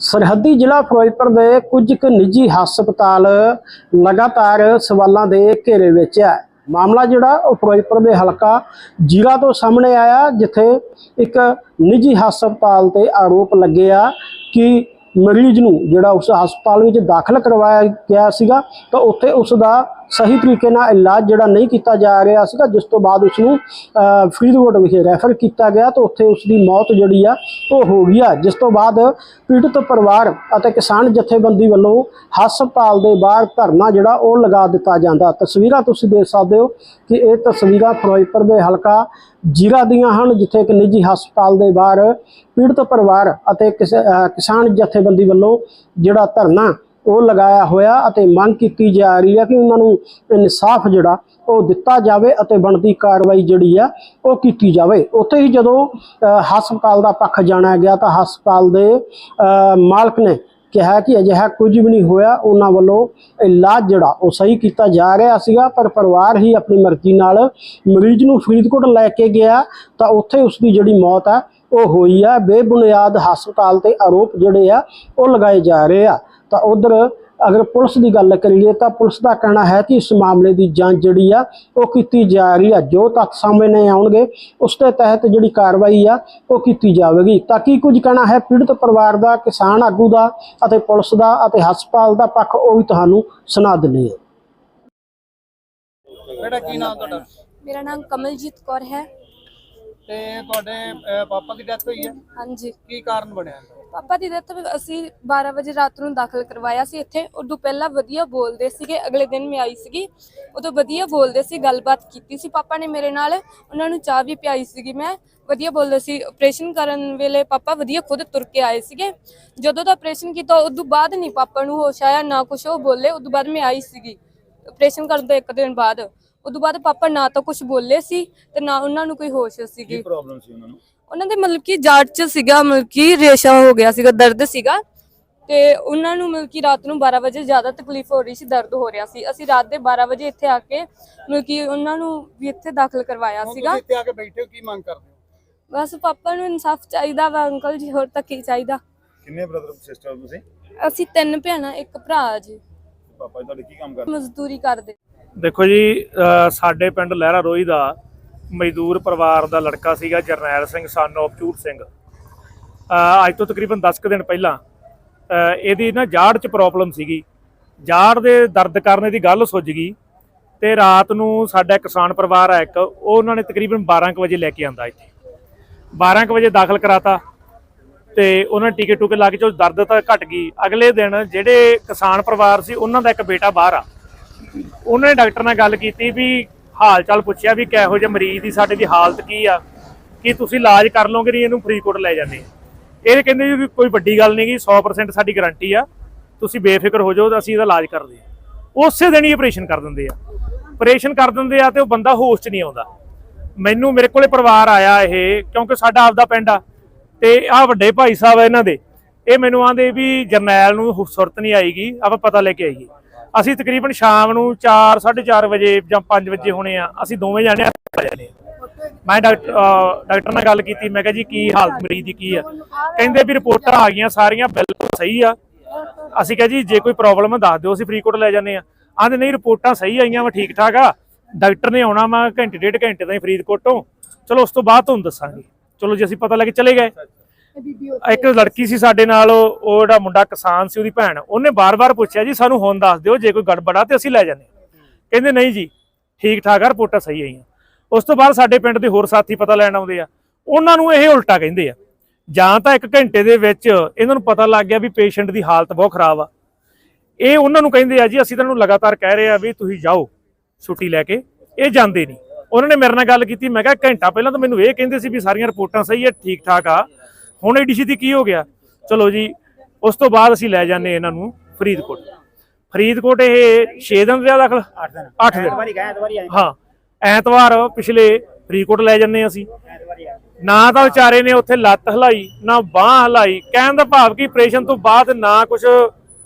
ਸਰਹੱਦੀ ਜ਼ਿਲ੍ਹਾ ਫਿਰੋਜ਼ਪੁਰ ਦੇ ਕੁਝ ਕੁ ਨਿੱਜੀ ਹਸਪਤਾਲ ਲਗਾਤਾਰ ਸਵਾਲਾਂ ਦੇ ਘੇਰੇ ਵਿੱਚ ਹੈ। ਮਾਮਲਾ ਜਿਹੜਾ ਉਹ ਫਿਰੋਜ਼ਪੁਰ ਦੇ ਹਲਕਾ ਜੀਰਾ ਤੋਂ ਸਾਹਮਣੇ ਆਇਆ, ਜਿੱਥੇ ਇੱਕ ਨਿੱਜੀ ਹਸਪਤਾਲ ਤੇ ਆਰੋਪ ਲੱਗਿਆ ਕਿ ਮਰੀਜ਼ ਨੂੰ ਜਿਹੜਾ ਉਸ ਹਸਪਤਾਲ ਵਿੱਚ ਦਾਖਲ ਕਰਵਾਇਆ ਗਿਆ ਸੀਗਾ, ਤਾਂ ਉੱਥੇ ਉਸ ਦਾ ਸਹੀ ਤਰੀਕੇ ਨਾਲ ਇਲਾਜ ਜਿਹੜਾ ਨਹੀਂ ਕੀਤਾ ਜਾ ਰਿਹਾ ਸੀਗਾ, ਜਿਸ ਤੋਂ ਬਾਅਦ ਉਸ ਨੂੰ ਫਰੀਦਕੋਟ ਵਿਖੇ ਰੈਫਰ ਕੀਤਾ ਗਿਆ ਤਾਂ ਉੱਥੇ ਉਸ ਦੀ ਮੌਤ ਜਿਹੜੀ ਆ, ਉਹ ਹੋ ਗਈ ਆ। ਜਿਸ ਤੋਂ ਬਾਅਦ ਪੀੜਤ ਪਰਿਵਾਰ ਅਤੇ ਕਿਸਾਨ ਜਥੇਬੰਦੀ ਵੱਲੋਂ ਹਸਪਤਾਲ ਦੇ ਬਾਹਰ ਧਰਨਾ ਜਿਹੜਾ, ਉਹ ਲਗਾ ਦਿੱਤਾ ਜਾਂਦਾ। ਤਸਵੀਰਾਂ ਤੁਸੀਂ ਦੇਖ ਸਕਦੇ ਹੋ ਕਿ ਇਹ ਤਸਵੀਰਾਂ ਫਿਰੋਜ਼ਪੁਰ ਦੇ ਹਲਕਾ ਜੀਰਾ ਦੀਆਂ ਹਨ, ਜਿੱਥੇ ਇੱਕ ਨਿੱਜੀ ਹਸਪਤਾਲ ਦੇ ਬਾਹਰ ਪੀੜਤ ਪਰਿਵਾਰ ਅਤੇ ਕਿਸਾਨ ਜਥੇਬੰਦੀ ਵੱਲੋਂ ਜਿਹੜਾ ਧਰਨਾ ਉਹ ਲਗਾਇਆ ਹੋਇਆ ਅਤੇ ਮੰਗ ਕੀਤੀ ਜਾ ਰਹੀ ਹੈ ਕਿ ਉਹਨਾਂ ਨੂੰ ਇਨਸਾਫ ਜਿਹੜਾ ਉਹ ਦਿੱਤਾ ਜਾਵੇ ਅਤੇ ਬਣਦੀ ਕਾਰਵਾਈ ਜਿਹੜੀ ਆ ਉਹ ਕੀਤੀ ਜਾਵੇ। ਉੱਥੇ ਹੀ ਜਦੋਂ ਹਸਪਤਾਲ ਦਾ ਪੱਖ ਜਾਣਿਆ ਗਿਆ ਤਾਂ ਹਸਪਤਾਲ ਦੇ ਮਾਲਕ ਨੇ ਕਿਹਾ ਕਿ ਅਜਿਹਾ ਕੁਝ ਵੀ ਨਹੀਂ ਹੋਇਆ। ਉਹਨਾਂ ਵੱਲੋਂ ਇਲਾਜ ਜਿਹੜਾ ਉਹ ਸਹੀ ਕੀਤਾ ਜਾ ਰਿਹਾ ਸੀਗਾ, ਪਰ ਪਰਿਵਾਰ ਹੀ ਆਪਣੀ ਮਰਜ਼ੀ ਨਾਲ ਮਰੀਜ਼ ਨੂੰ ਫਰੀਦਕੋਟ ਲੈ ਕੇ ਗਿਆ ਤਾਂ ਉੱਥੇ ਉਸ ਦੀ ਜਿਹੜੀ ਮੌਤ ਆ ਉਹ ਹੋਈ ਆ। ਬੇਬੁਨਿਆਦ ਹਸਪਤਾਲ ਤੇ ਆਰੋਪ ਜਿਹੜੇ ਆ ਉਹ ਲਗਾਏ ਜਾ ਰਹੇ ਆ। ਤਾਂ ਉਧਰ ਅਗਰ ਪੁਲਿਸ ਦੀ ਗੱਲ ਕਰੀਏ ਤਾਂ ਪੁਲਿਸ ਦਾ ਕਹਿਣਾ ਹੈ ਕਿ ਇਸ ਮਾਮਲੇ ਦੀ ਜਾਂਚ ਜਿਹੜੀ ਆ ਉਹ ਕੀਤੀ ਜਾ ਰਹੀ ਆ। ਜੋ ਤੱਥ ਸਾਹਮਣੇ ਆਉਣਗੇ ਉਸ ਦੇ ਤਹਿਤ ਜਿਹੜੀ ਕਾਰਵਾਈ ਆ ਉਹ ਕੀਤੀ ਜਾਵੇਗੀ। ਤਾਂ ਕੀ ਕੁਝ ਕਹਿਣਾ ਹੈ? ਪੀੜਤ ਪਰਿਵਾਰ ਦਾ ਕਿਸਾਨ ਆਗੂ ਦਾ ਅਤੇ ਪੁਲਿਸ ਦਾ ਅਤੇ ਹਸਪਤਾਲ ਦਾ ਪੱਖ ਉਹ ਵੀ ਤੁਹਾਨੂੰ ਸੁਣਾ ਦਿੰਦੇ ਹਾਂ। ਬੇਟਾ ਕੀ ਨਾਮ ਤੁਹਾਡਾ? ਮੇਰਾ ਨਾਮ ਕਮਲਜੀਤ ਕੌਰ ਹੈ। ਤੇ ਤੁਹਾਡੇ ਅਹ, ਪਾਪਾ ਦੀ ਡੈਥ ਹੋਈ ਹੈ? ਹਾਂਜੀ। ਕੀ ਕਾਰਨ ਬਣਿਆ? ਪਾਪਾ ਦੀ ਡੈਥ ਅਸੀਂ 12 ਵਜੇ ਰਾਤ ਨੂੰ ਦਾਖਲ ਕਰਵਾਇਆ ਸੀ ਇੱਥੇ। ਉਦੋਂ ਪਹਿਲਾਂ ਵਧੀਆ ਬੋਲਦੇ ਸੀਗੇ ਅਗਲੇ ਦਿਨ ਮੈਂ ਆਈ ਸੀਗੀ। ਉਦੋਂ ਵਧੀਆ ਬੋਲਦੇ ਸੀ ਗੱਲਬਾਤ ਕੀਤੀ ਸੀ ਪਾਪਾ ਨੇ ਮੇਰੇ ਨਾਲ। ਉਹਨਾਂ ਨੂੰ ਚਾਹ ਵੀ ਪਿਆਈ ਸੀਗੀ ਮੈਂ। ਵਧੀਆ ਬੋਲਦੇ ਸੀ। ਆਪਰੇਸ਼ਨ ਕਰਨ ਵੇਲੇ ਪਾਪਾ ਵਧੀਆ ਖੁਦ ਤੁਰ ਕੇ ਆਏ ਸੀਗੇ। ਜਦੋਂ ਦਾ ਆਪਰੇਸ਼ਨ ਕੀਤਾ ਉਦੋਂ ਬਾਅਦ ਨਹੀਂ ਪਾਪਾ ਨੂੰ ਹੋਸ਼ ਆਇਆ ਨਾ ਕੁਛ ਉਹ ਬੋਲੇ। ਉਦੋਂ ਬਾਅਦ ਮੈਂ ਆਈ ਸੀਗੀ। ਆਪਰੇਸ਼ਨ ਕਰਨ ਤੋਂ ਇੱਕ ਦਿਨ ਬਾਅਦ। ਉਦੋਂ ਬਾਅਦ ਪਾਪਾ ਨਾ ਤਾਂ ਕੁਝ ਬੋਲੇ ਸੀ ਤੇ ਨਾ ਉਹਨਾਂ ਨੂੰ ਕੋਈ ਹੋਸ਼ ਸੀਗੀ। ਪ੍ਰੋਬਲਮ ਸੀ ਉਹਨਾਂ ਨੂੰ? ਉਹਨਾਂ ਦੇ ਮਤਲਬ ਕਿ ਜਾਟ ਚ ਸੀਗਾ ਮਤਲਬ ਕਿ ਰੇਸ਼ਾ ਹੋ ਗਿਆ ਸੀਗਾ ਦਰਦ ਸੀਗਾ। ਤੇ ਉਹਨਾਂ ਨੂੰ ਮਤਲਬ ਕਿ ਰਾਤ ਨੂੰ 12 ਵਜੇ ਜ਼ਿਆਦਾ ਤਕਲੀਫ ਹੋ ਰਹੀ ਸੀ ਦਰਦ ਹੋ ਰਿਹਾ ਸੀ। ਅਸੀਂ ਰਾਤ ਦੇ 12 ਵਜੇ ਇੱਥੇ ਆ ਕੇ ਮਤਲਬ ਕਿ ਉਹਨਾਂ ਨੂੰ ਵੀ ਇੱਥੇ ਦਾਖਲ ਕਰਵਾਇਆ ਹੁਣ ਸੀਗਾ। ਤੁਸੀਂ ਇੱਥੇ ਆ ਕੇ ਬੈਠੇ ਹੋ ਕੀ ਮੰਗ ਕਰਦੇ ਹੋ? ਬਸ ਪਾਪਾ ਨੂੰ ਇਨਸਾਫ ਚਾਹੀਦਾ ਵਾ ਅੰਕਲ ਜੀ ਹੋਰ ਤਾਂ ਕੀ ਚਾਹੀਦਾ? ਕਿੰਨੇ ਬ੍ਰਦਰ ਸਿਸਟਰ ਤੁਸੀਂ? ਅਸੀਂ ਤਿੰਨ ਭੈਣਾਂ ਇੱਕ ਭਰਾ ਜੀ। ਪਾਪਾ ਜੀ ਤੁਹਾਡੇ ਕੀ ਕੰਮ ਕਰਦੇ? ਮਜ਼ਦੂਰੀ ਕਰਦੇ। ਦੇਖੋ ਜੀ ਸਾਡੇ ਪਿੰਡ ਲਹਿਰਾ ਰੋਈ ਦਾ ਮਜ਼ਦੂਰ ਪਰਿਵਾਰ ਦਾ ਲੜਕਾ ਸੀਗਾ ਜਰਨੈਲ ਸਿੰਘ ਸਨ of ਝੂਟ ਸਿੰਘ। ਅੱਜ ਤੋਂ ਤਕਰੀਬਨ 10 ਕੁ ਦਿਨ ਪਹਿਲਾਂ ਇਹਦੀ ਨਾ ਜਾੜ 'ਚ ਪ੍ਰੋਬਲਮ ਸੀਗੀ। ਜਾੜ ਦੇ ਦਰਦ ਕਰਨੇ ਦੀ ਗੱਲ ਸੁੱਜ ਗਈ ਤੇ ਰਾਤ ਨੂੰ ਸਾਡਾ ਕਿਸਾਨ ਪਰਿਵਾਰ ਆ ਇੱਕ, ਉਹ ਉਹਨਾਂ ਨੇ ਤਕਰੀਬਨ 12 ਕੁ ਵਜੇ ਲੈ ਕੇ ਆਂਦਾ ਇੱਥੇ। 12 ਕੁ ਵਜੇ ਦਾਖਲ ਕਰਾਤਾ ਤੇ ਉਹਨਾਂ ਨੇ ਟੀਕੇ ਟੂਕੇ ਲਾ ਕੇ ਜੋ ਦਰਦ ਤਾਂ ਘਟ ਗਈ। ਅਗਲੇ ਦਿਨ ਜਿਹੜੇ ਕਿਸਾਨ ਪਰਿਵਾਰ ਸੀ, ਉਹਨਾਂ ਦਾ ਇੱਕ ਬੇਟਾ ਬਾਹਰ ਆ। ਉਹਨਾਂ ਨੇ ਡਾਕਟਰ ਨਾਲ ਗੱਲ ਕੀਤੀ ਵੀ ਹਾਲ ਚਾਲ ਪੁੱਛਿਆ ਵੀ ਕਿਹੋ ਜਿਹੇ ਮਰੀਜ਼ ਦੀ ਸਾਡੇ ਦੀ ਹਾਲਤ ਕੀ ਆ, ਕਿ ਤੁਸੀਂ ਇਲਾਜ ਕਰ ਲਓਗੇ ਨਹੀਂ ਇਹਨੂੰ ਫਰੀਦਕੋਟ ਲੈ ਜਾਂਦੇ ਆ। ਇਹ ਕਹਿੰਦੇ ਜੀ ਵੀ ਕੋਈ ਵੱਡੀ ਗੱਲ ਨਹੀਂ ਗੀ 100% ਸਾਡੀ ਗਾਰੰਟੀ ਆ, ਤੁਸੀਂ ਬੇਫਿਕਰ ਹੋ ਜਾਓ ਅਸੀਂ ਇਹਦਾ ਇਲਾਜ ਕਰਦੇ ਆ। ਉਸੇ ਦਿਨ ਹੀ ਆਪਰੇਸ਼ਨ ਕਰ ਦਿੰਦੇ ਆ। ਆਪਰੇਸ਼ਨ ਕਰ ਦਿੰਦੇ ਆ ਤੇ ਉਹ ਬੰਦਾ ਹੋਸ਼ 'ਚ ਨਹੀਂ ਆਉਂਦਾ। ਮੈਨੂੰ ਮੇਰੇ ਕੋਲੇ ਪਰਿਵਾਰ ਆਇਆ ਇਹ, ਕਿਉਂਕਿ ਸਾਡਾ ਆਪਦਾ ਪਿੰਡ ਆ ਤੇ ਆ ਵੱਡੇ ਭਾਈ ਸਾਹਿਬ ਆ ਇਹਨਾਂ ਦੇ। ਇਹ ਮੈਨੂੰ ਆਂਦੇ ਵੀ ਜਰਨੈਲ ਨੂੰ ਸੁਰਤ ਨਹੀਂ ਆਏਗੀ, ਆਪਾਂ ਪਤਾ ਲੈ ਕੇ ਆਈਏ। ਅਸੀਂ ਤਕਰੀਬਨ ਸ਼ਾਮ ਨੂੰ 4 4:30 ਵਜੇ ਜਾਂ 5 ਵਜੇ ਹੋਣੇ ਆ। ਅਸੀਂ ਦੋਵੇਂ ਜਾਣੇ ਆ। ਜਾਂਦੇ ਮੈਂ ਡਾਕਟਰ ਡਾਕਟਰ ਨਾਲ ਗੱਲ ਕੀਤੀ। ਮੈਂ ਕਿਹਾ ਜੀ, ਕੀ ਹਾਲਤ ਮਰੀਜ਼ ਦੀ ਕੀ ਆ? ਕਹਿੰਦੇ ਵੀ ਰਿਪੋਰਟਾਂ ਆ ਗਈਆਂ, ਸਾਰੀਆਂ ਬਿਲਕੁਲ ਸਹੀ ਆ। ਅਸੀਂ ਕਿਹਾ ਜੀ, ਜੇ ਕੋਈ ਪ੍ਰੋਬਲਮ ਹੈ ਦੱਸ ਦਿਓ, ਅਸੀਂ ਫਰੀਦਕੋਟ ਲੈ ਜਾਂਦੇ ਆ। ਆਂਦੇ ਨਹੀਂ, ਰਿਪੋਰਟਾਂ ਸਹੀ ਆਈਆਂ ਵਾ, ਠੀਕ ਠਾਕ ਆ। ਡਾਕਟਰ ਨੇ ਆਉਣਾ ਵਾ ਘੰਟੇ, ਡੇਢ ਘੰਟੇ ਤਾਈਂ ਫਰੀਦਕੋਟ। ਤੋਂ ਚਲੋ, ਉਸ ਤੋਂ ਬਾਅਦ ਤੁਹਾਨੂੰ ਦੱਸਾਂਗੇ। ਚਲੋ, ਜੀ ਅਸੀਂ ਪਤਾ ਲੈ ਚਲੇ ਗਏ। ਇੱਕ ਲੜਕੀ ਸੀ ਸਾਡੇ ਨਾਲ, ਉਹ ਜਿਹੜਾ ਮੁੰਡਾ ਕਿਸਾਨ ਸੀ ਉਹਦੀ ਭੈਣ, ਉਹਨੇ ਬਾਰ-ਬਾਰ ਪੁੱਛਿਆ ਜੀ, ਸਾਨੂੰ ਹੁਣ ਦੱਸ ਦਿਓ, ਜੇ ਕੋਈ ਗੜਬੜ ਆ ਤੇ ਅਸੀਂ ਲੈ ਜਾਂਦੇ ਹਾਂ। ਕਹਿੰਦੇ ਨਹੀਂ ਜੀ ਠੀਕ ਠਾਕ ਆ, ਰਿਪੋਰਟਾਂ ਸਹੀ ਆਈਆਂ। ਉਸ ਤੋਂ ਬਾਅਦ ਸਾਡੇ ਪਿੰਡ ਦੇ ਹੋਰ ਸਾਥੀ ਪਤਾ ਲੈਣ ਆਉਂਦੇ ਆ। ਉਹਨਾਂ ਨੂੰ ਇਹ ਉਲਟਾ ਕਹਿੰਦੇ ਆ। ਜਾਂ ਤਾਂ ਇੱਕ ਘੰਟੇ ਦੇ ਵਿੱਚ ਇਹਨਾਂ ਨੂੰ ਪਤਾ ਲੱਗ ਗਿਆ ਵੀ ਪੇਸ਼ੈਂਟ ਦੀ ਹਾਲਤ ਬਹੁਤ ਖਰਾਬ ਆ। ਇਹ ਉਹਨਾਂ ਨੂੰ ਕਹਿੰਦੇ ਆ ਜੀ, ਅਸੀਂ ਤਾਂ ਇਹਨੂੰ ਲਗਾਤਾਰ ਕਹਿ ਰਹੇ ਆ ਵੀ ਤੁਸੀਂ ਜਾਓ ਛੁੱਟੀ ਲੈ ਕੇ। ਇਹ ਜਾਂਦੇ ਨਹੀਂ। ਉਹਨਾਂ ਨੇ ਮੇਰੇ ਨਾਲ ਗੱਲ ਕੀਤੀ, ਮੈਂ ਕਿਹਾ ਘੰਟਾ ਪਹਿਲਾਂ ਤਾਂ ਮੈਨੂੰ ਇਹ ਕਹਿੰਦੇ ਸੀ ਵੀ ਸਾਰੀਆਂ ਰਿਪੋਰਟਾਂ ਸਹੀ ਆ ਠੀਕ ਠਾਕ ਆ। ਹੁਣ ਏਡੀਸੀ ਦੀ ਕੀ ਹੋ ਗਿਆ? ਚਲੋ ਜੀ ਉਸ ਤੋਂ ਬਾਅਦ ਅਸੀਂ ਲੈ ਜਾਂਦੇ ਇਹਨਾਂ ਨੂੰ ਫਰੀਦਕੋਟ। ਫਰੀਦਕੋਟ ਇਹ 6 ਦਿਨ ਰਿਹਾ ਦਾਖਲ? 8 ਦਿਨ। 8 ਦਿਨ। ਹਾਂ ਐਤਵਾਰ ਪਿਛਲੇ ਫਰੀਦਕੋਟ ਲੈ ਜੰਨੇ ਅਸੀਂ। ਨਾ ਤਾਂ ਵਿਚਾਰੇ ਨੇ ਉੱਥੇ ਲੱਤ ਹਲਾਈ ਨਾ ਬਾਹ ਹਲਾਈ। ਕਹਿਣ ਦਾ ਭਾਵ ਕਿ ਆਪਰੇਸ਼ਨ ਤੋਂ ਬਾਅਦ ਨਾ ਕੁਝ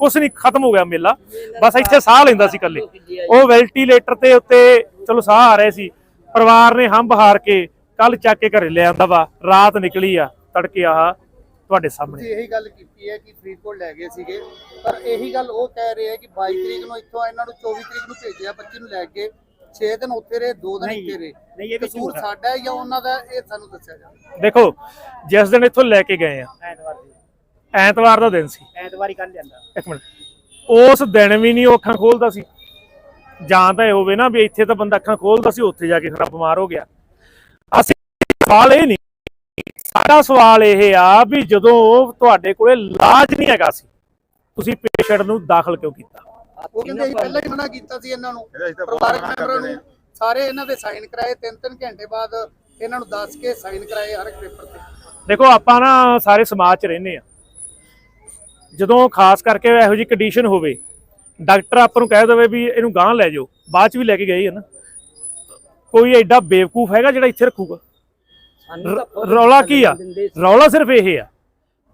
ਕੁਝ ਨਹੀਂ ਖਤਮ ਹੋ ਗਿਆ ਮੇਲਾ। ਬਸ ਇੱਥੇ ਸਾਹ ਲੈਂਦਾ ਸੀ ਇਕੱਲੇ। ਉਹ ਵੈਂਟੀਲੇਟਰ ਤੇ ਉੱਤੇ ਚਲੋ ਸਾਹ ਆ ਰਹੇ ਸੀ। ਪਰਿਵਾਰ ਨੇ ਹੰਬ ਹਾਰ ਕੇ ਕੱਲ ਚੱਕ ਕੇ ਘਰੇ ਲੈ ਆਂਦਾ ਵਾ ਰਾਤ ਨਿਕਲੀ ਆ। ਤੜਕੇ ਆਹ ਤੁਹਾਡੇ ਸਾਹਮਣੇ। ਇਹੀ ਗੱਲ ਕੀਤੀ ਹੈ ਕਿ ਫਰੀਦਕੋਟ ਲੈ ਗਏ ਸੀਗੇ। ਪਰ ਇਹੀ ਗੱਲ ਉਹ ਕਹਿ ਰਹੇ ਆ ਕਿ 22 ਤਰੀਕ ਨੂੰ ਇੱਥੋਂ ਇਹਨਾਂ ਨੂੰ 24 ਤਰੀਕ ਨੂੰ ਭੇਜਿਆ ਬੱਚੀ ਨੂੰ ਲੈ ਕੇ। 6 ਦਿਨ ਉੱਥੇ ਰਹੇ 2 ਦਿਨ ਇੱਥੇ ਰਹੇ। ਨਹੀਂ ਇਹ ਕਸੂਰ ਸਾਡਾ ਹੈ ਜਾਂ ਉਹਨਾਂ ਦਾ ਇਹ ਸਾਨੂੰ ਦੱਸਿਆ ਜਾਵੇ ਦੇਖੋ ਜਿਸ ਦਿਨ ਇੱਥੋਂ ਲੈ ਕੇ ਗਏ ਆ ਐਤਵਾਰ ਦੀ। ਐਤਵਾਰ ਦਾ ਦਿਨ ਸੀ। ਐਤਵਾਰੀ ਕੱਲ ਜਾਂਦਾ ਇੱਕ ਮਿੰਟ। ਉਸ ਦਿਨ ਵੀ ਨਹੀਂ ਉਹ ਅੱਖਾਂ ਖੋਲਦਾ ਸੀ। ਜਾਂ ਤਾਂ ਇਹ ਹੋਵੇ ਨਾ ਵੀ ਇੱਥੇ ਤਾਂ ਬੰਦਾ ਅੱਖਾਂ ਖੋਲਦਾ ਸੀ ਉੱਥੇ ਜਾ ਕੇ ਖਰਾ ਬਿਮਾਰ ਹੋ ਗਿਆ। ਅਸੀਂ ਸਵਾਲ ਇਹ ਨਹੀਂ ਸਾਡਾ ਸਵਾਲ ਇਹ ਆ ਵੀ ਜਦੋਂ ਤੁਹਾਡੇ ਕੋਲੇ ਇਲਾਜ ਨਹੀਂ ਹੈਗਾ ਸੀ ਤੁਸੀਂ ਪੇਸ਼ੈਂਟ ਨੂੰ ਦਾਖਲ ਕਿਉਂ ਕੀਤਾ? ਉਹ ਕਹਿੰਦੇ ਅਸੀਂ ਪਹਿਲਾਂ ਹੀ ਮਨਾ ਕੀਤਾ ਸੀ ਇਹਨਾਂ ਨੂੰ। ਪਰਿਵਾਰਕ ਮੈਂਬਰਾਂ ਨੂੰ ਸਾਰੇ ਇਹਨਾਂ ਦੇ ਸਾਈਨ ਕਰਾਏ ਤਿੰਨ ਤਿੰਨ ਘੰਟੇ ਬਾਅਦ ਇਹਨਾਂ ਨੂੰ ਦੱਸ ਕੇ ਸਾਈਨ ਕਰਾਏ ਹਰ ਇੱਕ ਪੇਪਰ ਤੇ। ਦੇਖੋ ਆਪਾਂ ਨਾ ਸਾਰੇ ਸਮਾਜ 'ਚ ਰਹਿੰਦੇ ਆ। ਜਦੋਂ ਖਾਸ ਕਰਕੇ ਇਹੋ ਜਿਹੀ ਕੰਡੀਸ਼ਨ ਹੋਵੇ ਡਾਕਟਰ ਆਪਾਂ ਨੂੰ ਕਹਿ ਦੇਵੇ ਵੀ ਇਹਨੂੰ ਗਾਂਹ ਲੈ ਜਾਓ ਬਾਅਦ 'ਚ ਵੀ ਲੈ ਕੇ ਗਏ ਆ ਨਾ। ਕੋਈ ਐਡਾ ਬੇਵਕੂਫ ਹੈਗਾ ਜਿਹੜਾ ਇੱਥੇ ਰੱਖੂਗਾ? ਰ- ਰੌਲਾ ਕੀ ਆ? ਰੌਲਾ ਸਿਰਫ ਇਹ ਆ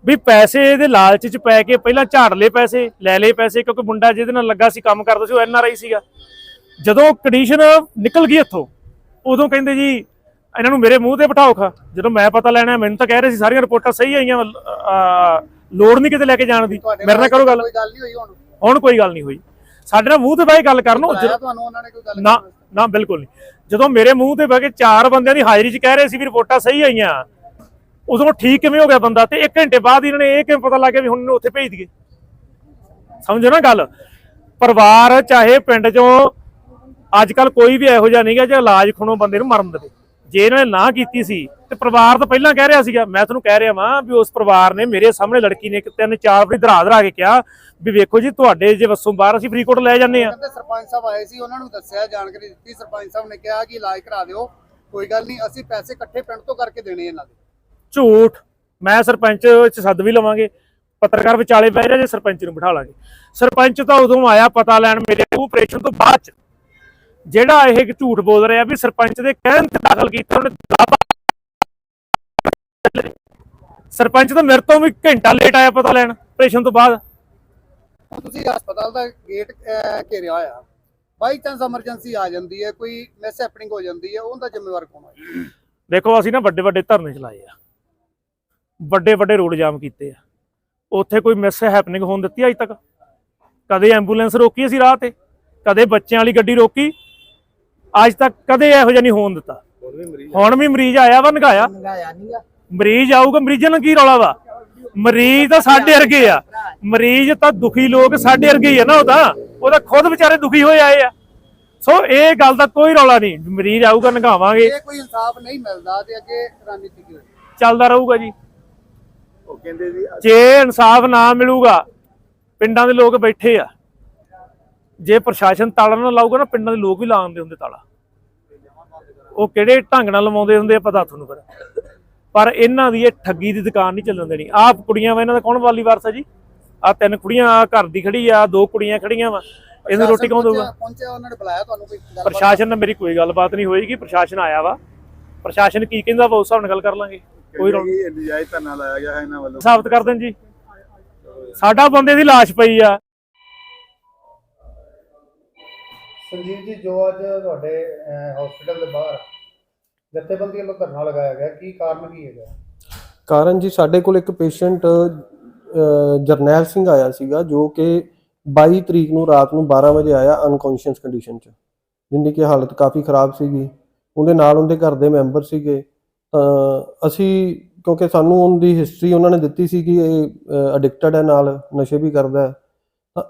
ਵੀ ਪੈਸੇ ਇਹਦੇ ਲਾਲਚ 'ਚ ਪੈ ਕੇ ਪਹਿਲਾਂ ਝਾੜ ਲਏ ਪੈਸੇ ਲੈ ਲਏ ਪੈਸੇ ਕਿਉਂਕਿ ਮੁੰਡਾ ਜਿਹਦੇ ਨਾਲ ਲੱਗਾ ਸੀ ਕੰਮ ਕਰਦਾ ਸੀ ਉਹ ਐਨਆਰਆਈ ਸੀਗਾ। ਜਦੋਂ ਕੰਡੀਸ਼ਨ ਨਿਕਲ ਗਈ ਇੱਥੋਂ ਉਦੋਂ ਕਹਿੰਦੇ ਜੀ ਇਹਨਾਂ ਨੂੰ ਮੇਰੇ ਮੂੰਹ ਤੇ ਬਿਠਾਓ ਖਾ। ਜਦੋਂ ਮੈਂ ਪਤਾ ਲੈਣਾ ਮੈਨੂੰ ਤਾਂ ਕਹਿ ਰਹੇ ਸੀ ਸਾਰੀਆਂ ਰਿਪੋਰਟਾਂ ਸਹੀ ਆਈਆਂ ਅਹ, ਲੋੜ ਨਹੀਂ ਕਿਤੇ ਲੈ ਕੇ ਜਾਣ ਦੀ। ਮੇਰੇ ਨਾਲ ਕਰੋ ਗੱਲ। ਕੋਈ ਗੱਲ ਨਹੀਂ ਹੋਈ ਹੁਣ? ਹੁਣ ਕੋਈ ਗੱਲ ਨਹੀਂ ਹੋਈ। ਸਾਡੇ ਨਾਲ ਮੂੰਹ ਤੇ ਕੇ ਗੱਲ ਕਰਨ ਉਹ ਬੁਲਾਇਆ ਤੁਹਾਨੂੰ ਉਹਨਾਂ ਨੇ ਕੋਈ ਗੱਲ ਨਾ ਕਰਨ ਵਾਸਤੇ? ਨਾ, ਬਿਲਕੁਲ ਨਹੀਂ। ਜਦੋਂ ਮੇਰੇ ਮੂੰਹ ਤੇ ਬਹਿ ਕੇ ਚਾਰ ਬੰਦਿਆਂ ਦੀ ਹਾਜ਼ਰੀ 'ਚ ਕਹਿ ਰਹੇ ਸੀ ਵੀ ਰਿਪੋਰਟਾਂ ਸਹੀ ਆਈਆਂ, ਉਦੋਂ ਠੀਕ ਕਿਵੇਂ ਹੋ ਗਿਆ ਬੰਦਾ ਤੇ 1 ਘੰਟੇ ਬਾਅਦ ਇਹਨਾਂ ਨੇ ਇਹ ਕਿਵੇਂ ਪਤਾ ਲੱਗ ਗਿਆ ਵੀ ਹੁਣ ਇਹਨੂੰ ਉੱਥੇ ਭੇਜ ਦਈਏ? ਸਮਝੋ ਨਾ ਗੱਲ। ਪਰਿਵਾਰ ਚਾਹੇ ਪਿੰਡ 'ਚੋਂ ਅੱਜ ਕੱਲ ਕੋਈ ਵੀ ਇਹੋ ਜਿਹਾ ਨਹੀਂਗਾ ਜੇ ਇਲਾਜ ਖੁਣੋ ਬੰਦੇ ਨੂੰ ਮਰਨ ਦੇਵੇ। ਜੇ ਇਹਨਾਂ ਨੇ ਨਾ ਕੀਤੀ ਸੀ ਤੇ ਪਰਿਵਾਰ ਤਾਂ ਪਹਿਲਾਂ ਕਹਿ ਰਿਹਾ ਸੀਗਾ ਮੈਂ ਤੁਹਾਨੂੰ ਕਹਿ ਰਿਹਾ ਵਾਂ ਵੀ ਉਸ ਪਰਿਵਾਰ ਨੇ ਮੇਰੇ ਸਾਹਮਣੇ ਲੜਕੀ ਨੇ ਤਿੰਨ ਚਾਰ ਵਾਰੀ ਧਰਾ ਧਰਾ ਕੇ ਕਿਹਾ ਵੀ ਵੇਖੋ ਜੀ ਤੁਹਾਡੇ ਜੇ ਵੱਸੋਂ ਬਾਹਰ ਅਸੀਂ ਫਰੀਦਕੋਟ ਲੈ ਜਾਂਦੇ ਆ ਸਰਪੰਚ ਸਾਹਿਬ ਆਏ ਸੀ ਉਹਨਾਂ ਨੂੰ ਦੱਸਿਆ ਜਾਣਕਾਰੀ ਦਿੱਤੀ ਸਰਪੰਚ ਸਾਹਿਬ ਨੇ ਕਿਹਾ ਕਿ ਇਲਾਜ ਕਰਾ ਦਿਓ ਕੋਈ ਗੱਲ ਨਹੀਂ ਅਸੀਂ ਪੈਸੇ ਇਕੱਠੇ ਪਿੰਡ ਤੋਂ ਕਰਕੇ ਦੇਣੇ ਇਹਨਾਂ ਦੇ। ਝੂਠ। ਮੈਂ ਸਰਪੰਚ ਚ ਸੱਦ ਵੀ ਲਵਾਂਗੇ ਪੱਤਰਕਾਰ ਵਿਚਾਲੇ ਬਹਿ ਜਾ ਜੇ ਸਰਪੰਚ ਨੂੰ ਬਿਠਾ ਲਾਂਗੇ। ਸਰਪੰਚ ਤਾਂ ਉਦੋਂ ਆਇਆ ਪਤਾ ਲੈਣ ਮੇਰੇ ਆਪਰੇਸ਼ਨ ਤੋਂ ਬਾਅਦ ਚ। ਜਿਹੜਾ ਇਹ ਝੂਠ ਬੋਲ ਰਿਹਾ ਵੀ ਸਰਪੰਚ ਦੇ ਕਹਿਣ ਤੇ ਦਾਖਲ ਕੀਤਾ ਉਹਨੇ ਦਾਅਵਾ ਸਰਪੰਚ ਤਾਂ ਮੇਰੇ ਤੋਂ ਵੀ ਘੰਟਾ ਲੇਟ ਆਇਆ ਪਤਾ ਲੈਣ ਆਪਰੇਸ਼ਨ ਤੋਂ ਬਾਅਦ। ਤੁਸੀਂ ਹਸਪਤਾਲ ਦਾ ਗੇਟ ਘੇਰਿਆ ਹੋਇਆ। ਬਾਈ ਚਾਂਸ ਐਮਰਜੈਂਸੀ ਆ ਜਾਂਦੀ ਹੈ ਕੋਈ ਮਿਸ ਹੈਪਨਿੰਗ ਹੋ ਜਾਂਦੀ ਹੈ ਉਹਦਾ ਜ਼ਿੰਮੇਵਾਰ ਕੌਣ ਹੈ? ਦੇਖੋ ਅਸੀਂ ਨਾ ਵੱਡੇ ਵੱਡੇ ਧਰਨੇ ਚਲਾਏ ਆ। ਵੱਡੇ ਵੱਡੇ ਰੋਡ ਜਾਮ ਕੀਤੇ ਆ। ਉੱਥੇ ਕੋਈ ਮਿਸ ਹੈਪਨਿੰਗ ਹੋਣ ਦਿੱਤੀ ਅੱਜ ਤੱਕ? ਕਦੇ ਐਂਬੂਲੈਂਸ ਰੋਕੀ ਅਸੀਂ ਰਾਹ ਤੇ? ਕਦੇ ਬੱਚਿਆਂ ਵਾਲੀ ਗੱਡੀ ਰੋਕੀ? ਅੱਜ ਤੱਕ ਕਦੇ ਇਹੋ ਜਿਹਾ ਨਹੀਂ ਹੋਣ ਦਿੱਤਾ। ਹੁਣ ਵੀ ਮਰੀਜ਼ ਆਇਆ ਵਾ ਨਗਾਇਆ। ਮਰੀਜ਼ ਆਊਗਾ ਮਰੀਜ਼ਾਂ ਨਾਲ ਕੀ ਰੌਲਾ ਵਾ? ਮਰੀਜ਼ ਤਾਂ ਸਾਡੇ ਵਰਗੇ ਆ। ਮਰੀਜ਼ ਤਾਂ ਦੁਖੀ ਲੋਕ ਸਾਡੇ ਵਰਗੇ ਹੀ ਆ ਨਾ ਉਹ ਤਾਂ। ਉਹ ਤਾਂ ਖੁਦ ਵਿਚਾਰੇ ਦੁਖੀ ਹੋਏ ਆਏ ਆ। ਸੋ ਇਹ ਗੱਲ ਦਾ ਕੋਈ ਰੌਲਾ ਨਹੀਂ। ਮਰੀਜ਼ ਆਊਗਾ ਨਗਾਵਾਂਗੇ। ਜੇ ਕੋਈ ਇਨਸਾਫ ਨਹੀਂ ਮਿਲਦਾ ਤੇ ਅੱਗੇ ਰਣਨੀਤੀ ਕੀ ਚੱਲਦਾ ਰਹੂਗਾ ਜੀ। ਉਹ ਕਹਿੰਦੇ ਜੀ ਜੇ ਇਨਸਾਫ ਨਾ ਮਿਲੂਗਾ ਪਿੰਡਾਂ ਦੇ ਲੋਕ ਬੈਠੇ ਆ। ਜੇ ਪ੍ਰਸ਼ਾਸਨ ਤਾਲਾ ਨਾ ਲਾਊਗਾ ਨਾ ਪਿੰਡਾਂ ਦੇ ਲੋਕ ਵੀ ਲਾਉਂਦੇ ਹੁੰਦੇ ਤਾਲਾ। ਉਹ ਕਿਹੜੇ ਢੰਗ ਨਾਲ ਲਵਾਉਂਦੇ ਹੁੰਦੇ ਆ ਪਤਾ ਤੁਹਾਨੂੰ ਫਿਰ। ਪਰ ਇਹਨਾਂ ਦੀ ਇਹ ਠੱਗੀ ਦੀ ਦੁਕਾਨ ਨਹੀਂ ਚੱਲਣ ਦੇਣੀ। ਆਹ ਕੁੜੀਆਂ ਵਾ ਇਹਨਾਂ ਦਾ ਕੌਣ ਵਾਲੀ ਵਾਰਸ ਆ ਜੀ? ਆ ਤਿੰਨ ਕੁੜੀਆਂ ਆਹ ਘਰ ਦੀ ਖੜੀ ਆ ਦੋ ਕੁੜੀਆਂ ਖੜੀਆਂ ਵਾ। ਇਹਨੂੰ ਰੋਟੀ ਕੌਣ ਦਊਗਾ? ਪਹੁੰਚਿਆ- ਉਹਨਾਂ ਨੇ ਬੁਲਾਇਆ ਤੁਹਾਨੂੰ ਕੋਈ ਗੱਲਬਾਤ? ਪ੍ਰਸ਼ਾਸਨ ਨਾਲ ਮੇਰੀ ਕੋਈ ਗੱਲਬਾਤ ਨਹੀਂ ਹੋਏਗੀ ਪ੍ਰਸ਼ਾਸਨ ਆਇਆ ਵਾ। ਪ੍ਰਸ਼ਾਸਨ ਕੀ ਕਹਿੰਦਾ ਵਾ ਉਸ ਹਿਸਾਬ ਨਾਲ ਗੱਲ ਕਰ ਲਾਂਗੇ। ਕੋਈ ਨਜਾਇਜ਼ ਧਰਨਾ ਲਾਇਆ ਗਿਆ ਹੈ ਇਹਨਾਂ ਵੱਲੋਂ। ਸਾਬਤ ਕਰ ਦੇਣ ਜੀ। ਸਾਡਾ ਬੰਦੇ ਦੀ ਲਾਸ਼ ਪਈ ਆ। ਸੰਜੀਵ ਜੀ, ਜੋ ਅੱਜ ਤੁਹਾਡੇ ਹਸਪੀਟਲ ਦੇ ਬਾਹਰ ਜਥੇਬੰਦੀਆਂ ਵੱਲੋਂ ਧਰਨਾ ਲਗਾਇਆ ਗਿਆ, ਕੀ ਕਾਰਨ ਕੀ ਹੈਗਾ? ਕਾਰਨ ਜੀ, ਸਾਡੇ ਕੋਲ ਇੱਕ ਪੇਸ਼ੈਂਟ ਜਰਨੈਲ ਸਿੰਘ ਆਇਆ ਸੀਗਾ, ਜੋ ਕਿ 22 ਤਰੀਕ ਨੂੰ ਰਾਤ ਨੂੰ 12 ਵਜੇ ਆਇਆ ਅਨਕੌਂਸ਼ੀਅਸ ਕੰਡੀਸ਼ਨ 'ਚ ਜਿੰਦੀ ਕਿ ਹਾਲਤ ਕਾਫੀ ਖਰਾਬ ਸੀਗੀ। ਉਹਦੇ ਨਾਲ ਉਹਦੇ ਘਰ ਦੇ ਮੈਂਬਰ ਸੀਗੇ। ਅਸੀਂ, ਕਿਉਂਕਿ ਸਾਨੂੰ ਉਹਦੀ ਹਿਸਟਰੀ ਉਹਨਾਂ ਨੇ ਦਿੱਤੀ ਸੀ ਕਿ ਇਹ ਐਡਿਕਟਡ ਹੈ ਨਾਲ, ਨਸ਼ੇ ਵੀ ਕਰਦਾ ਹੈ।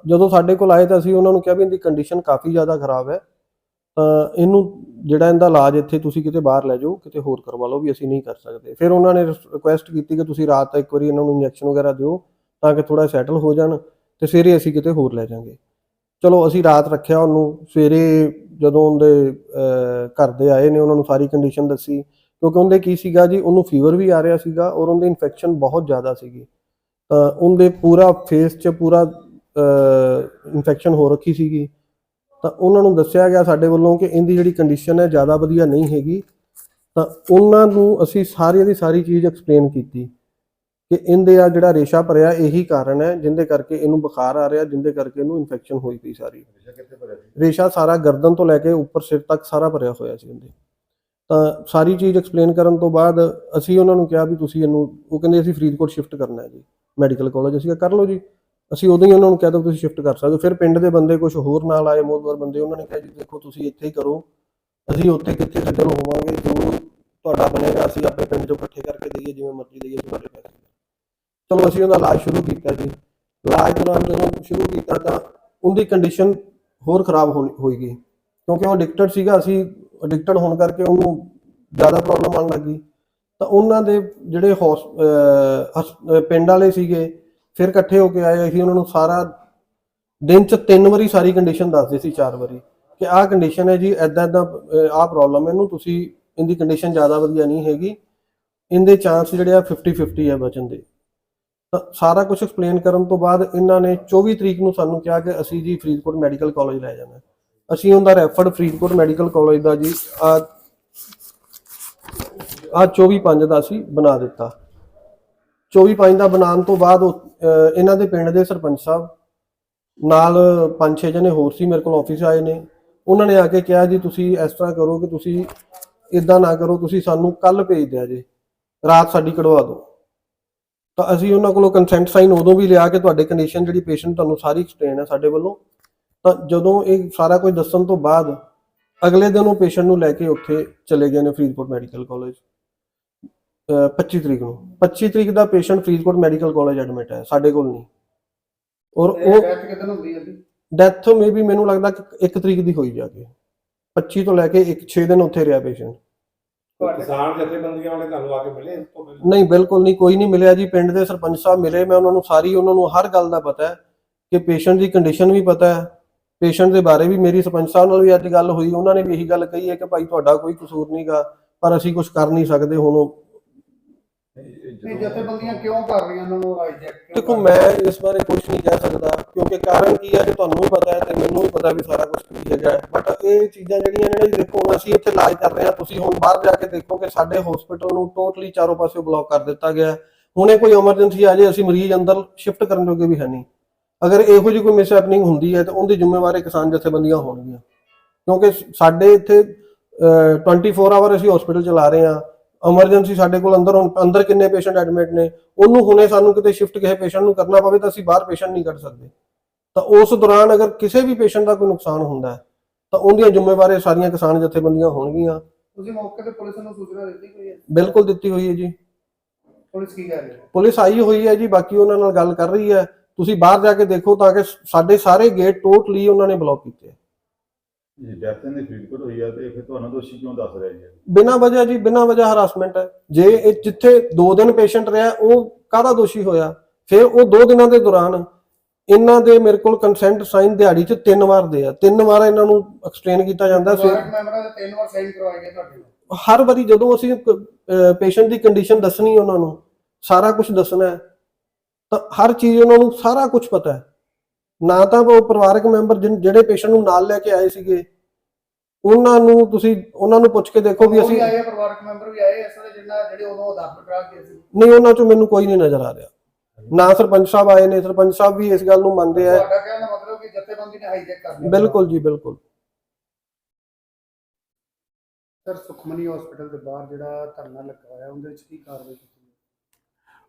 ਜਦੋਂ ਸਾਡੇ ਕੋਲ ਆਏ ਤਾਂ ਅਸੀਂ ਉਹਨਾਂ ਨੂੰ ਕਿਹਾ ਵੀ ਇਹਦੀ ਕੰਡੀਸ਼ਨ ਕਾਫੀ ਜ਼ਿਆਦਾ ਖਰਾਬ ਹੈ। ਤਾਂ ਇਹਨੂੰ ਜਿਹੜਾ ਇਹਦਾ ਇਲਾਜ ਇੱਥੇ ਤੁਸੀਂ ਕਿਤੇ ਬਾਹਰ ਲੈ ਜਾਓ, ਕਿਤੇ ਹੋਰ ਕਰਵਾ ਲਓ ਵੀ ਅਸੀਂ ਨਹੀਂ ਕਰ ਸਕਦੇ। ਫਿਰ ਉਹਨਾਂ ਨੇ ਰਿਕੁਐਸਟ ਕੀਤੀ ਕਿ ਤੁਸੀਂ ਰਾਤ ਇੱਕ ਵਾਰੀ ਇਹਨਾਂ ਨੂੰ ਇੰਜੈਕਸ਼ਨ ਵਗੈਰਾ ਦਿਓ ਤਾਂ ਕਿ ਥੋੜਾ ਸੈਟਲ ਹੋ ਜਾਣ ਤੇ ਸਵੇਰੇ ਅਸੀਂ ਕਿਤੇ ਹੋਰ ਲੈ ਜਾਾਂਗੇ। ਚਲੋ, ਅਸੀਂ ਰਾਤ ਰੱਖਿਆ ਉਹਨੂੰ, ਸਵੇਰੇ ਜਦੋਂ ਉਹਦੇ ਘਰ ਦੇ ਆਏ ਨੇ, ਉਹਨਾਂ ਨੂੰ ਸਾਰੀ ਕੰਡੀਸ਼ਨ ਦੱਸੀ। ਕਿਉਂਕਿ ਉਹਦੇ ਕੀ ਸੀਗਾ ਜੀ, ਉਹਨੂੰ ਫੀਵਰ ਵੀ ਆ ਰਿਹਾ ਸੀਗਾ ਔਰ ਉਹਦੇ ਇਨਫੈਕਸ਼ਨ ਬਹੁਤ ਜ਼ਿਆਦਾ ਸੀਗੀ। ਤਾਂ ਉਹਦੇ ਪੂਰਾ ਫੇਸ 'ਚ ਪੂਰਾ ਇਨਫੈਕਸ਼ਨ ਹੋ ਰੱਖੀ ਸੀਗੀ। ਤਾਂ ਉਹਨਾਂ ਨੂੰ ਦੱਸਿਆ ਗਿਆ ਸਾਡੇ ਵੱਲੋਂ ਕਿ ਇਹਦੀ ਜਿਹੜੀ ਕੰਡੀਸ਼ਨ ਹੈ ਜ਼ਿਆਦਾ ਵਧੀਆ ਨਹੀਂ ਹੈਗੀ। ਤਾਂ ਉਹਨਾਂ ਨੂੰ ਅਸੀਂ ਸਾਰੀ ਦੀ ਸਾਰੀ ਚੀਜ਼ ਐਕਸਪਲੇਨ ਕੀਤੀ ਕਿ ਇਹਦੇ ਆ ਜਿਹੜਾ ਰੇਸ਼ਾ ਭਰਿਆ ਇਹੀ ਕਾਰਨ ਹੈ ਜਿੰਦੇ ਕਰਕੇ ਇਹਨੂੰ ਬੁਖਾਰ ਆ ਰਿਹਾ ਜਿੰਦੇ ਕਰਕੇ ਇਹਨੂੰ ਇਨਫੈਕਸ਼ਨ ਹੋਈ ਪਈ ਸਾਰੀ। ਰੇਸ਼ਾ ਸਾਰਾ ਗਰਦਨ ਤੋਂ ਲੈ ਕੇ ਉੱਪਰ ਸਿਰ ਤੱਕ ਸਾਰਾ ਭਰਿਆ ਹੋਇਆ ਸੀ ਇਹਦੇ। ਤਾਂ ਸਾਰੀ ਚੀਜ਼ ਐਕਸਪਲੇਨ ਕਰਨ ਤੋਂ ਬਾਅਦ ਅਸੀਂ ਉਹਨਾਂ ਨੂੰ ਕਿਹਾ ਵੀ ਤੁਸੀਂ ਇਹਨੂੰ ਉਹ ਕਹਿੰਦੇ ਅਸੀਂ ਫਰੀਦਕੋਟ ਸ਼ਿਫਟ ਕਰਨਾ ਹੈ ਜੀ। ਮੈਡੀਕਲ ਕਾਲਜ ਅਸੀਂ ਕਿਹਾ ਕਰ ਲਓ ਜੀ। ਅਸੀਂ ਉਦੋਂ ਹੀ ਉਹਨਾਂ ਨੂੰ ਕਹਿ ਦਿੱਤਾ ਤੁਸੀਂ ਸ਼ਿਫਟ ਕਰ ਸਕਦੇ ਹੋ। ਫਿਰ ਪਿੰਡ ਦੇ ਬੰਦੇ ਕੁਝ ਹੋਰ ਨਾਲ ਆਏ ਮੋਦਵਰ ਬੰਦੇ, ਉਹਨਾਂ ਨੇ ਕਿਹਾ ਜੀ, ਦੇਖੋ ਤੁਸੀਂ ਇੱਥੇ ਹੀ ਕਰੋ। ਅਸੀਂ ਉੱਥੇ ਕਿੱਥੇ ਤੇ ਹੋਵਾਂਗੇ, ਜੋ ਤੁਹਾਡਾ ਬਣੇਗਾ, ਅਸੀਂ ਆਪਣੇ ਪਿੰਡ ਚੋਂ ਇਕੱਠੇ ਕਰਕੇ ਦਈਏ, ਜਿਵੇਂ ਮਰਜ਼ੀ ਦਈਏ ਤੁਹਾਡੇ ਪੈਸੇ ਚਲੋ, ਅਸੀਂ ਉਹਦਾ ਇਲਾਜ ਸ਼ੁਰੂ ਕੀਤਾ ਜੀ। ਇਲਾਜ ਦੌਰਾਨ ਜਦੋਂ ਸ਼ੁਰੂ ਕੀਤਾ ਤਾਂ ਉਹਦੀ ਕੰਡੀਸ਼ਨ ਹੋਰ ਖਰਾਬ ਹੋ ਹੋਈ ਗਈ। ਕਿਉਂਕਿ ਉਹ ਐਡਿਕਟਡ ਸੀਗਾ, ਅਸੀਂ ਐਡਿਕਟਡ ਹੋਣ ਕਰਕੇ ਉਹਨੂੰ ਜ਼ਿਆਦਾ ਪ੍ਰੋਬਲਮ ਆਉਣ ਲੱਗੀ ਤਾਂ ਉਹਨਾਂ ਦੇ ਜਿਹੜੇ ਹੌਸ- ਅਹ ਪਿੰਡ ਵਾਲੇ ਸੀਗੇ ਫਿਰ ਇਕੱਠੇ ਹੋ ਕੇ ਆਏ ਅਸੀਂ ਉਹਨਾਂ ਨੂੰ ਸਾਰਾ ਦਿਨ ਚ ਤਿੰਨ ਵਾਰੀ ਸਾਰੀ ਕੰਡੀਸ਼ਨ ਦੱਸਦੇ ਸੀ, ਚਾਰ ਵਾਰੀ ਕਿ ਆਹ ਕੰਡੀਸ਼ਨ ਹੈ ਜੀ ਐਦਾਂ ਐਦਾਂ ਆਹ ਪ੍ਰੋਬਲਮ ਹੈ ਇਹਨੂੰ, ਤੁਸੀਂ ਇਹਦੀ ਕੰਡੀਸ਼ਨ ਜ਼ਿਆਦਾ ਵਧੀਆ ਨਹੀਂ ਹੈਗੀ। ਇਹਦੇ ਚਾਂਸ ਜਿਹੜੇ ਆ 50 50 ਹੈ ਬਚਣ ਦੇ। ਤਾਂ ਸਾਰਾ ਕੁਝ ਐਕਸਪਲੇਨ ਕਰਨ ਤੋਂ ਬਾਅਦ ਇਹਨਾਂ ਨੇ 24 ਤਰੀਕ ਨੂੰ ਸਾਨੂੰ ਕਿਹਾ ਕਿ ਅਸੀਂ ਜੀ ਫਰੀਦਕੋਟ ਮੈਡੀਕਲ ਕਾਲਜ ਲੈ ਜਾਣਾ। ਅਸੀਂ ਉਹਦਾ ਰੈਫਰਡ ਫਰੀਦਕੋਟ ਮੈਡੀਕਲ ਕਾਲਜ ਦਾ ਜੀ ਆ ਆ 24 5 ਦਾ ਅਸੀਂ ਬਣਾ ਦਿੱਤਾ। 24 5 ਦਾ ਬਣਾਉਣ ਤੋਂ ਬਾਅਦ ਉਹ, ਇਹਨਾਂ ਦੇ ਪਿੰਡ ਦੇ ਸਰਪੰਚ ਸਾਹਿਬ ਨਾਲ ਪੰਜ ਛੇ ਜਣੇ ਹੋਰ ਸੀ ਮੇਰੇ ਕੋਲ ਆਫਿਸ ਆਏ ਨੇ। ਉਹਨਾਂ ਨੇ ਆ ਕੇ ਕਿਹਾ ਜੀ ਤੁਸੀਂ ਇਸ ਤਰ੍ਹਾਂ ਕਰੋ ਕਿ ਤੁਸੀਂ ਇਦਾਂ ਨਾ ਕਰੋ ਤੁਸੀਂ ਸਾਨੂੰ ਕੱਲ ਭੇਜ ਦਿਆ ਜੇ ਰਾਤ ਸਾਡੀ ਕਢਵਾ ਦਿਓ। ਤਾਂ ਅਸੀਂ ਉਹਨਾਂ ਕੋਲੋਂ ਕੰਸੈਂਟ ਸਾਈਨ ਉਦੋਂ ਵੀ ਲਿਆ ਕਿ ਤੁਹਾਡੇ ਕੰਡੀਸ਼ਨ ਜਿਹੜੀ ਪੇਸ਼ੈਂਟ ਤੁਹਾਨੂੰ ਸਾਰੀ ਐਕਸਪਲੇਨ ਹੈ ਸਾਡੇ ਵੱਲੋਂ। ਤਾਂ ਜਦੋਂ ਇਹ ਸਾਰਾ ਕੁਝ ਦੱਸਣ ਤੋਂ ਬਾਅਦ ਅਗਲੇ ਦਿਨ ਉਹ ਪੇਸ਼ੈਂਟ ਨੂੰ ਲੈ ਕੇ ਉੱਥੇ ਚਲੇ ਗਏ ਨੇ ਫਰੀਦਕੋਟ ਮੈਡੀਕਲ ਕਾਲਜ। 25 ਤਰੀਕ ਨੂੰ। 25 ਤਰੀਕ ਦਾ patient Faridkot medical college admit ਹੈ ਸਾਡੇ ਕੋਲ ਨਹੀਂ। ਔਰ ਉਹ ਡੈਥ ਕਿਦਾਂ ਹੁੰਦੀ ਹੈ ਜੀ? ਡੈਥ ਮੇਬੀ ਮੈਨੂੰ ਲੱਗਦਾ ਕਿ 1 ਤਰੀਕ ਦੀ ਹੋਈ ਜਾ ਕੇ। 25 ਤੋਂ ਲੈ ਕੇ 1 6 ਦਿਨ ਉੱਥੇ ਰਿਹਾ ਪੇਸ਼ੈਂਟ ਕਿਸਾਨ ਜਥੇਬੰਦੀਆਂ ਵਾਲੇ ਤੁਹਾਨੂੰ ਆ ਕੇ ਮਿਲੇ ਇਸ ਤੋਂ ਪਹਿਲਾਂ? ਨਹੀਂ ਬਿਲਕੁਲ ਨਹੀਂ ਕੋਈ ਨਹੀਂ ਮਿਲਿਆ ਜੀ। ਪਿੰਡ ਦੇ ਸਰਪੰਚ ਸਾਹਿਬ ਮਿਲੇ ਮੈਂ ਉਹਨਾਂ ਨੂੰ ਸਾਰੀ ਉਹਨਾਂ ਨੂੰ ਹਰ ਗੱਲ ਦਾ ਪਤਾ ਹੈ ਕਿ ਪੇਸ਼ੈਂਟ ਦੀ ਕੰਡੀਸ਼ਨ ਵੀ ਪਤਾ ਹੈ। ਪੇਸ਼ੈਂਟ ਦੇ ਬਾਰੇ ਵੀ ਮੇਰੀ ਸਰਪੰਚ ਸਾਹਿਬ ਨਾਲ ਵੀ ਅੱਜ ਗੱਲ ਹੋਈ। ਉਹਨਾਂ ਨੇ ਵੀ ਇਹੀ ਗੱਲ ਕਹੀ ਹੈ ਕਿ ਭਾਈ ਤੁਹਾਡਾ ਕੋਈ ਕਸੂਰ ਨਹੀਂਗਾ ਪਰ ਅਸੀਂ ਕੁਝ ਕਰ ਨਹੀਂ ਸਕਦੇ ਹੁਣ ਇਹ ਜਥੇਬੰਦੀਆਂ ਕਿਉਂ ਕਰ ਰਹੀਆਂ ਉਹਨਾਂ ਨੂੰ ਹਾਈਜੈਕ ਦੇਖੋ, ਮੈਂ ਇਸ ਬਾਰੇ ਕੁਝ ਨਹੀਂ ਕਹਿ ਸਕਦਾ, ਕਿਉਂਕਿ ਕਾਰਨ ਕੀ ਹੈ ਕਿ ਤੁਹਾਨੂੰ ਵੀ ਪਤਾ ਹੈ ਤੇ ਮੈਨੂੰ ਵੀ ਪਤਾ ਵੀ ਸਾਰਾ ਕੁਝ ਕੀ ਹੈਗਾ ਬਟ ਇਹ ਚੀਜ਼ਾਂ ਜਿਹੜੀਆਂ ਨੇ ਦੇਖੋ, ਅਸੀਂ ਇੱਥੇ ਇਲਾਜ ਕਰ ਰਹੇ ਹਾਂ। ਤੁਸੀਂ ਹੁਣ ਬਾਹਰ ਜਾ ਕੇ ਦੇਖੋ ਕਿ ਸਾਡੇ ਹਸਪੀਟਲ ਨੂੰ ਟੋਟਲੀ ਚਾਰੋਂ ਪਾਸੇ ਬਲੌਕ ਕਰ ਦਿੱਤਾ ਗਿਆ ਹੈ। ਹੁਣੇ ਕੋਈ ਐਮਰਜੈਂਸੀ ਆ ਜੇ, ਅਸੀਂ ਮਰੀਜ਼ ਅੰਦਰ ਸ਼ਿਫਟ ਕਰਨ ਜੋਗੇ ਵੀ ਹੈ ਨਹੀਂ। ਅਗਰ ਇਹੋ ਜਿਹੀ ਕੋਈ ਮਿਸ ਹੈਪਨਿੰਗ ਹੁੰਦੀ ਹੈ, ਤਾਂ ਉਹਦੀ ਜ਼ਿੰਮੇਵਾਰ ਕਿਸਾਨ ਜਥੇਬੰਦੀਆਂ ਹੋਣਗੀਆਂ। ਕਿਉਂਕਿ ਸਾਡੇ ਇੱਥੇ 24 ਆਵਰ ਅਸੀਂ ਹਸਪੀਟਲ ਚਲਾ ਰਹੇ ਹਾਂ। ਐਮਰਜੈਂਸੀ ਸਾਡੇ ਕੋਲ ਅੰਦਰ ਹੁਣ ਅੰਦਰ ਕਿੰਨੇ ਪੇਸ਼ੈਂਟ ਐਡਮਿਟ ਨੇ ਉਹਨੂੰ ਹੁਣੇ ਸਾਨੂੰ ਕਿਤੇ ਸ਼ਿਫਟ ਕਿਸੇ ਪੇਸ਼ੈਂਟ ਨੂੰ ਕਰਨਾ ਪਵੇ ਤਾਂ ਅਸੀਂ ਬਾਹਰ ਪੇਸ਼ੈਂਟ ਨਹੀਂ ਕੱਢ ਸਕਦੇ। ਤਾਂ ਉਸ ਦੌਰਾਨ ਅਗਰ ਕਿਸੇ ਵੀ ਪੇਸ਼ੈਂਟ ਦਾ ਕੋਈ ਨੁਕਸਾਨ ਹੁੰਦਾ ਹੈ ਤਾਂ ਉਹਦੀਆਂ ਜ਼ਿੰਮੇਵਾਰੀ ਸਾਰੀਆਂ ਕਿਸਾਨ ਜਥੇਬੰਦੀਆਂ ਹੋਣਗੀਆਂ। ਤੁਸੀਂ ਮੌਕੇ ਤੇ ਪੁਲਿਸ ਨੂੰ ਸੂਚਨਾ ਦਿੱਤੀ ਕੋਈ ਹੈ? ਬਿਲਕੁਲ ਦਿੱਤੀ ਹੋਈ ਹੈ ਜੀ। ਪੁਲਿਸ ਕੀ ਕਹਿ ਰਹੀ ਹੈ? ਪੁਲਿਸ ਆਈ ਹੋਈ ਹੈ ਜੀ ਬਾਕੀ ਉਹਨਾਂ ਨਾਲ ਗੱਲ ਕਰ ਰਹੀ ਹੈ। ਤੁਸੀਂ ਬਾਹਰ ਜਾ ਕੇ ਦੇਖੋ ਤਾਂ ਕਿ ਸਾਡੇ ਸਾਰੇ ਗੇਟ ਟੋਟਲੀ ਉਹਨਾਂ ਨੇ ਬਲੌਕ ਕੀਤੇ। ਜੇ ਡੈਥ ਨੇ ਫਰੀਦਕੋਟ ਹੋਈ ਆ ਤੇ ਫਿਰ ਤੁਹਾਨੂੰ ਦੋਸ਼ੀ ਕਿਉਂ ਦੱਸ ਰਹੇ ਜੀ? ਬਿਨਾਂ ਵਜ੍ਹਾ ਜੀ ਬਿਨਾਂ ਵਜ੍ਹਾ ਹਰਾਸਮੈਂਟ ਹੈ। ਜੇ ਇਹ ਜਿੱਥੇ 2 ਦਿਨ ਪੇਸ਼ੈਂਟ ਰਿਹਾ ਉਹ ਕਾਹਦਾ ਦੋਸ਼ੀ ਹੋਇਆ? ਫਿਰ ਉਹ 2 ਦਿਨਾਂ ਦੇ ਦੌਰਾਨ ਇਹਨਾਂ ਦੇ ਮੇਰੇ ਕੋਲ ਕੰਸੈਂਟ ਸਾਈਨ ਦਿਹਾੜੀ 'ਚ ਤਿੰਨ ਵਾਰ ਦੇ ਆ। ਤਿੰਨ ਵਾਰ ਇਹਨਾਂ ਨੂੰ ਐਕਸਪਲੇਨ ਕੀਤਾ ਜਾਂਦਾ ਫਿਰ ਪਰਿਵਾਰਕ ਮੈਂਬਰਾਂ ਦੇ ਤਿੰਨ ਵਾਰ ਸਾਈਨ ਕਰਵਾਏ ਗਏ ਤੁਹਾਡੇ ਨਾਲ ਹਰ ਵਾਰੀ ਜਦੋਂ ਅਸੀਂ ਪੇਸ਼ੈਂਟ ਦੀ ਕੰਡੀਸ਼ਨ ਦੱਸਣੀ ਉਹਨਾਂ ਨੂੰ ਸਾਰਾ ਕੁਝ ਦੱਸਣਾ ਹੈ ਤਾਂ ਹਰ ਚੀਜ਼ ਉਹਨਾਂ ਨੂੰ ਸਾਰਾ ਕੁਝ ਪਤਾ ਹੈ। ਨਾ ਤਾਂ ਉਹ ਪਰਿਵਾਰਕ ਮੈਂਬਰ ਜਿਹੜੇ ਪੇਸ਼ੈਂਟ ਨੂੰ ਨਾਲ ਲੈ ਕੇ ਆਏ ਸੀਗੇ ਉਹਨਾਂ ਨੂੰ ਤੁਸੀਂ ਉਹਨਾਂ ਨੂੰ ਪੁੱਛ ਕੇ ਦੇਖੋ ਵੀ ਅਸੀਂ ਆਏ ਪਰਿਵਾਰਕ ਮੈਂਬਰ ਵੀ ਆਏ ਇਸ ਵੇਲੇ ਜਿੰਨਾ ਜਿਹੜੇ ਉਦੋਂ ਦਾਖਲ ਕਰਾ ਕੇ ਸੀ। ਨਹੀਂ ਉਹਨਾਂ ਚੋਂ ਮੈਨੂੰ ਕੋਈ ਨਹੀਂ ਨਜ਼ਰ ਆ ਰਿਹਾ। ਨਾ ਸਰਪੰਚ ਸਾਹਿਬ ਆਏ ਨੇ ਸਰਪੰਚ ਸਾਹਿਬ ਵੀ ਇਸ ਗੱਲ ਨੂੰ ਮੰਨਦੇ ਆ। ਤੁਹਾਡਾ ਕਹਿਣ ਦਾ ਮਤਲਬ ਕਿ ਜਥੇਬੰਦੀ ਨੇ ਹਾਈਜੈਕ ਕਰ ਲਿਆ। ਬਿਲਕੁਲ ਜੀ ਬਿਲਕੁਲ। ਸਰ ਸੁਖਮਨੀ ਹਸਪੀਟਲ ਦੇ ਬਾਹਰ ਜਿਹੜਾ ਧਰਨਾ ਲੱਗਾ ਹੋਇਆ ਉਹਦੇ ਵਿੱਚ ਕੀ ਕਾਰਵਾਈ ਕੀਤੀ?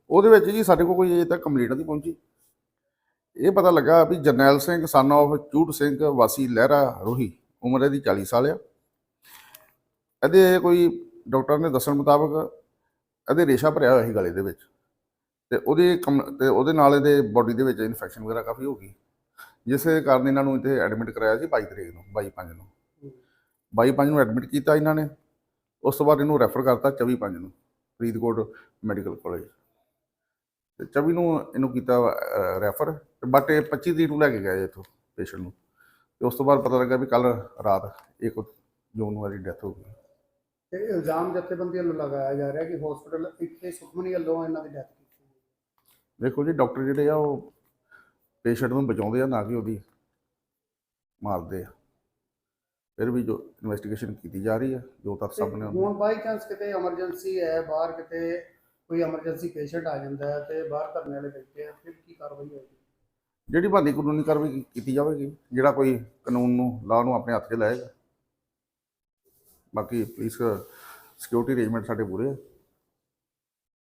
ਉਹਦੇ ਵਿੱਚ ਜੀ ਸਾਡੇ ਕੋਲ ਕੋਈ ਅਜੇ ਤੱਕ ਕੰਪਲੀਟ ਨਹੀਂ ਪਹੁੰਚੀ। ਇਹ ਪਤਾ ਲੱਗਾ ਵੀ ਜਰਨੈਲ ਸਿੰਘ ਸਨ of ਚੂਟ ਸਿੰਘ, ਵਾਸੀ ਲਹਿਰਾ ਰੋਹੀ, ਉਮਰ ਇਹਦੀ 40 ਸਾਲ ਆ। ਇਹਦੇ ਕੋਈ ਡਾਕਟਰ ਨੇ ਦੱਸਣ ਮੁਤਾਬਕ ਇਹਦੇ ਰੇਸ਼ਾ ਭਰਿਆ ਹੋਇਆ ਸੀ ਗਲੇ ਦੇ ਵਿੱਚ ਤੇ ਉਹਦੇ ਕਮ- ਤੇ ਉਹਦੇ ਨਾਲ ਇਹਦੇ ਬਾਡੀ ਦੇ ਵਿੱਚ ਇਨਫੈਕਸ਼ਨ ਵਗੈਰਾ ਕਾਫੀ ਹੋ ਗਈ। ਜਿਸ ਕਾਰਨ ਇਹਨਾਂ ਨੂੰ ਇੱਥੇ ਐਡਮਿਟ ਕਰਾਇਆ ਸੀ 22 ਤਰੀਕ ਨੂੰ 22 5 ਨੂੰ। 22 5 ਨੂੰ ਐਡਮਿਟ ਕੀਤਾ ਇਹਨਾਂ ਨੇ। ਉਸ ਤੋਂ ਬਾਅਦ ਇਹਨੂੰ ਰੈਫਰ ਕਰਤਾ 24 5 ਨੂੰ, ਫਰੀਦਕੋਟ ਮੈਡੀਕਲ ਕਾਲਜ। ਤੇ 24 ਨੂੰ ਇਹਨੂੰ ਕੀਤਾ ਰੈਫਰ ਬਟ ਇਹ 25 ਤਰੀਕ ਨੂੰ ਲੈ ਕੇ ਗਏ ਇੱਥੋਂ ਪੇਸ਼ੈਂਟ ਨੂੰ। ਤੇ ਉਸ ਤੋਂ ਬਾਅਦ ਪਤਾ ਲੱਗਾ ਵੀ ਕੱਲ ਰਾਤ ਇੱਕ ਜੂਨ ਨੂੰ ਇਹਦੀ ਡੈਥ ਹੋ ਗਈ। ਤੇ ਇਲਜ਼ਾਮ ਜਥੇਬੰਦੀ ਵੱਲੋਂ ਲਗਾਇਆ ਜਾ ਰਿਹਾ ਕਿ ਹਸਪੀਟਲ ਇੱਥੇ ਸੁਖਮਨੀ ਵੱਲੋਂ ਇਹਨਾਂ ਦੀ ਡੈਥ ਕੀਤੀ ਹੈ। ਦੇਖੋ ਜੀ ਡਾਕਟਰ ਜਿਹੜੇ ਆ ਉਹ ਪੇਸ਼ੈਂਟ ਨੂੰ ਬਚਾਉਂਦੇ ਆ ਨਾ ਕਿ ਉਹਦੀ ਮਾਰਦੇ ਆ। ਫਿਰ ਵੀ ਜੋ ਇਨਵੈਸਟੀਗੇਸ਼ਨ ਕੀਤੀ ਜਾ ਰਹੀ ਹੈ ਜੋ ਤੱਥ ਤੇ ਸਾਹਮਣੇ ਹੁਣ ਬਾਈ ਚਾਂਸ ਕਿਤੇ ਐਮਰਜੈਂਸੀ ਹੈ ਬਾਹਰ ਕਿਤੇ ਕੋਈ ਐਮਰਜੈਂਸੀ ਪੇਸ਼ੈਂਟ ਆ ਜਾਂਦਾ ਹੈ ਤੇ ਬਾਹਰ ਧਰਨੇ ਵਾਲੇ ਬੈਠੇ ਆ, ਫਿਰ ਕੀ ਕਾਰਵਾਈ ਹੋਏਗੀ? ਜਿਹੜੀ ਬੰਦੀ ਕਾਨੂੰਨੀ ਕਾਰਵਾਈ ਕੀਤੀ ਜਾਵੇਗੀ? ਜਿਹੜਾ ਕੋਈ ਕਾਨੂੰਨ ਨੂੰ ਲਾਅ ਨੂੰ ਆਪਣੇ ਹੱਥ 'ਚ ਲਏਗਾ? ਬਾਕੀ ਪੁਲਿਸ ਸਿਕਿਉਰਿਟੀ ਅਰੇਂਜਮੈਂਟ ਸਾਡੇ ਪੂਰੇ ਆ।